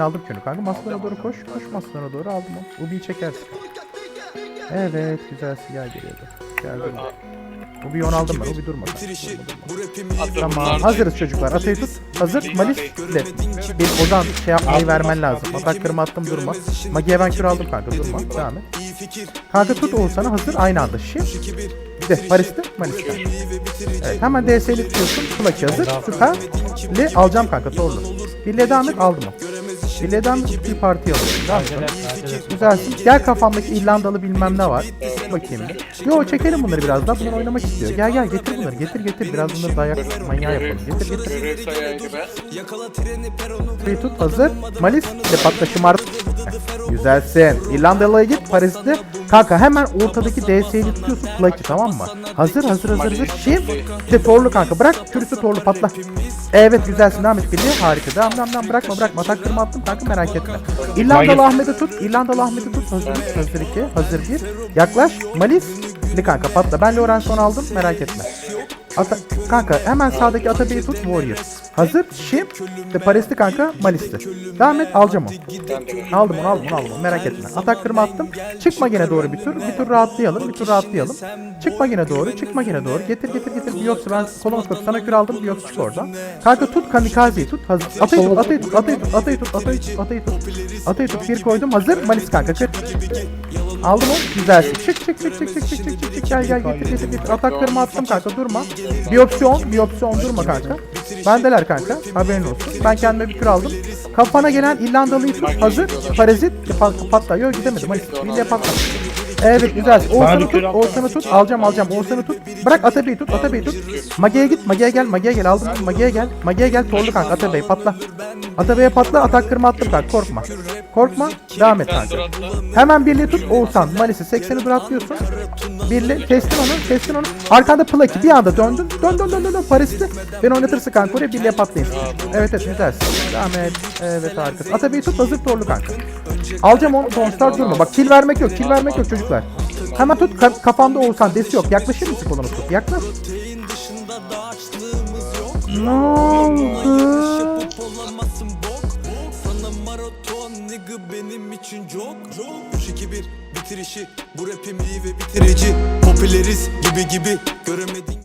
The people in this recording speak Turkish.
Aldım könü kanka. Maslana doğru koş. Koş maslana doğru aldım onu. Ubi'yi çekersin. Evet güzel siyah geliyordu. Geldim. Ubi'yi onu aldım ben. Ubi durma. Tamam. Hazırız çocuklar. Atayı tut. Hazır. Malis. Left. Bir Ozan şey yapmayı vermen lazım. Atak kırma attım durma. Magi'ye ben kür aldım kanka durma. Devam et. Kanka tut Oğuzhan'ı hazır aynı anda. Şimdi. Bir de Paris'te kanka. Evet hemen DS'li tutuyorsun. Kulaki hazır. Süper. Le alacağım kanka torlu. Birliğe devam et aldım o. Et bir parti alalım. Güzelsin. Gel kafamdaki İrlandalı bilmem ne var. Bakayım. Yo çekelim bunları biraz daha. Bunlar oynamak istiyor. Gel gel getir bunları. Getir getir. Biraz bunları dayak manyağı yapalım. Getir getir. Bir tut hazır. Malis de patla şımart. Güzelsin. İrlandalı'ya git Paris'te. Kanka hemen ortadaki DS'yi tutuyorsun Flaky tamam mı? Hazır hazır hazır hazır. Şimdi de torlu kanka bırak. Kürüsü torlu patla. Evet güzelsin devam et birliğe. Harika. Devam devam devam bırakma bırakma. Atak kırma attım kanka merak etme. İrlandalı Ahmet'i tut. İrlandalı Ahmet'i tut. Hazır üç, hazır iki, hazır bir. Yaklaş. Malis. Li kanka patla. Ben Lorenzo'nu aldım merak etme. Ata kanka hemen sağdaki Atabey'i tut Warrior. Hazır. Şim. Ve Pares'ti kanka. Malis'ti. Devam et. Alacağım onu. Aldım onu aldım onu aldım. Merak etme. Atak kırma attım. Çıkma gene doğru bir tur. Bir tur rahatlayalım. Bir tur rahatlayalım. Çıkma gene doğru. Çıkma gene doğru. Getir getir getir. Biyopsi ben kolon ıslatıp sana kür aldım. Biyopsi çık oradan. Kanka tut kamikazeyi tut. Hazır. Atayı tut. Atayı tut. Atayı tut. Atayı tut. Atayı tut. Atayı tut. Atayı tut. Bir koydum. Hazır. Malis kanka. Kır. Aldım onu. Güzelsin. Çık çık çık çık çık çık çık çık. Gel gel getir getir getir. Atak kırma attım kanka. Durma. Bir opsiyon. Bir opsiyon. Durma kanka. Bendeler kanka. Haberin olsun. Ben kendime bir kür aldım. Kafana gelen İrlandalı'yı tut. Hazır. Parazit. Pat, patla. Yok gidemedim. Hadi. Birliğe patla. Evet güzel. Oğuzhan'ı tut. Oğuzhan'ı tut. Alacağım alacağım. Oğuzhan'ı tut. Bırak Atabey'i tut. Atabey'i tut. Mage'ye git. Mage'ye gel. Mage'ye gel. Aldım. Mage'ye gel. Mage'ye gel. Torlu kanka. Atabey patla. Atabey'e patla. Atak kırma attım kanka. Korkma. Korkma. Devam et kanka. Hemen birliği tut. Oğuzhan. Malis'i 80'i duraklıyorsun. Birli. Kestin onu. Kestin onu. Arkanda Plaki. Bir anda döndün. Dön dön dön dön. dön. Paris'te. Beni oynatırsın kanka. Oraya birliğe patlayın. Evet evet güzelsin. Devam et. Evet harikasın. Atabey'i tut. Hazır torlu kanka. Alacağım onu. Donstar durma. Bak kill vermek yok. Kill vermek yok çocuklar. Hemen tut. Ka- kafanda Oğuzhan. Desi yok. Yaklaşır mısın kolunu tut? Yaklaş. Ne oldu? nigga benim için çok 3-2-1 bitirişi Bu rapim iyi ve bitirici Popüleriz gibi gibi göremedin